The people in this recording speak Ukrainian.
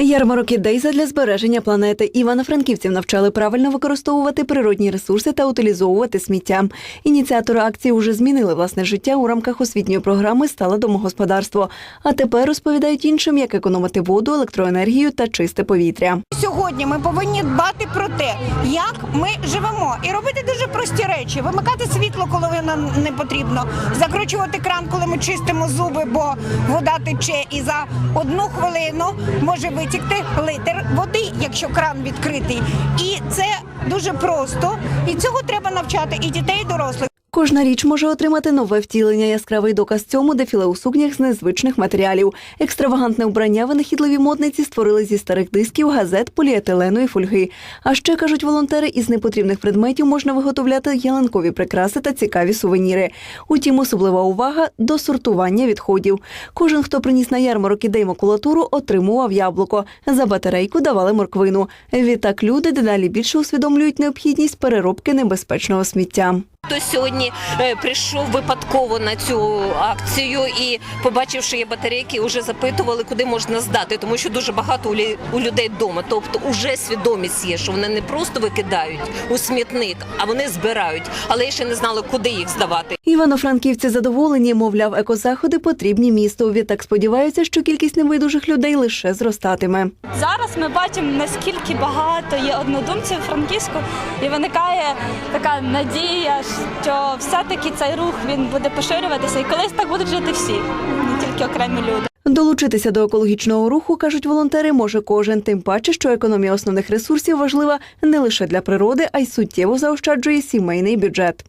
Ярмарок ідей задля збереження планети. Івано-франківців навчали правильно використовувати природні ресурси та утилізовувати сміття. Ініціатори акції вже змінили власне життя у рамках освітньої програми Стале домогосподарство. А тепер розповідають іншим, як економити воду, електроенергію та чисте повітря. Сьогодні ми повинні дбати про те, як ми живемо, і робити дуже прості речі: вимикати світло, коли воно не потрібно, закручувати кран, коли ми чистимо зуби, бо вода тече, і за одну хвилину може витікти литр води, якщо кран відкритий. І це дуже просто. І цього треба навчати і дітей, і дорослих. Кожна річ може отримати нове втілення. Яскравий доказ цьому дефіле у сукнях з незвичних матеріалів. Екстравагантне убрання винахідливі модниці створили зі старих дисків, газет, поліетилену і фольги. А ще кажуть волонтери, із непотрібних предметів можна виготовляти ялинкові прикраси та цікаві сувеніри. Утім, особлива увага до сортування відходів. Кожен, хто приніс на ярмарок ідей макулатуру, отримував яблуко. За батарейку давали морквину. Відтак люди дедалі більше усвідомлюють необхідність переробки небезпечного сміття. Хтось сьогодні е, прийшов випадково на цю акцію і, побачивши є батарейки, вже запитували, куди можна здати, тому що дуже багато у людей вдома. Тобто, вже свідомість є, що вони не просто викидають у смітник, а вони збирають, але ще не знали, куди їх здавати. Івано-франківці задоволені, мовляв, екозаходи потрібні місту. Відтак сподіваються, що кількість небайдужих людей лише зростатиме. Зараз ми бачимо, наскільки багато є однодумців у Франківську, і виникає така надія, що все-таки цей рух він буде поширюватися, і колись так будуть жити всі, не тільки окремі люди. Долучитися до екологічного руху, кажуть волонтери, може кожен, тим паче, що економія основних ресурсів важлива не лише для природи, а й суттєво заощаджує сімейний бюджет.